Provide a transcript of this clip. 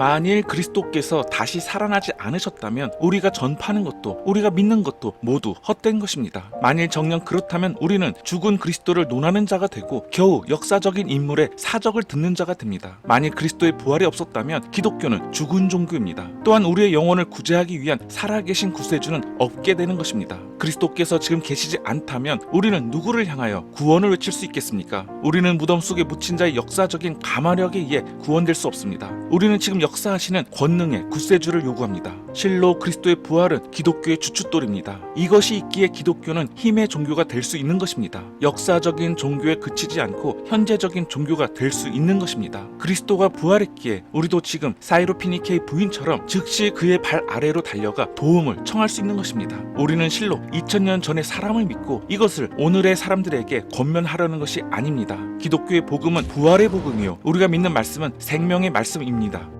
만일 그리스도께서 다시 살아나지 않으셨다면 우리가 전파하는 것도 우리가 믿는 것도 모두 헛된 것입니다. 만일 정녕 그렇다면 우리는 죽은 그리스도를 논하는 자가 되고 겨우 역사적인 인물의 사적을 듣는 자가 됩니다. 만일 그리스도의 부활이 없었다면 기독교는 죽은 종교입니다. 또한 우리의 영혼을 구제하기 위한 살아계신 구세주는 없게 되는 것입니다. 그리스도께서 지금 계시지 않다면 우리는 누구를 향하여 구원을 외칠 수 있겠습니까? 우리는 무덤 속에 묻힌 자의 역사적인 가마력에 의해 구원될 수 없습니다. 우리는 지금 역사하시는 권능의 구세주를 요구합니다. 실로 그리스도의 부활은 기독교의 주춧돌입니다. 이것이 있기에 기독교는 힘의 종교가 될 수 있는 것입니다. 역사적인 종교에 그치지 않고 현재적인 종교가 될 수 있는 것입니다. 그리스도가 부활했기에 우리도 지금 사이로피니케의 부인처럼 즉시 그의 발 아래로 달려가 도움을 청할 수 있는 것입니다. 우리는 실로 2000년 전의 사람을 믿고 이것을 오늘의 사람들에게 권면하려는 것이 아닙니다. 기독교의 복음은 부활의 복음이요. 우리가 믿는 말씀은 생명의 말씀입니다. 바랍니다.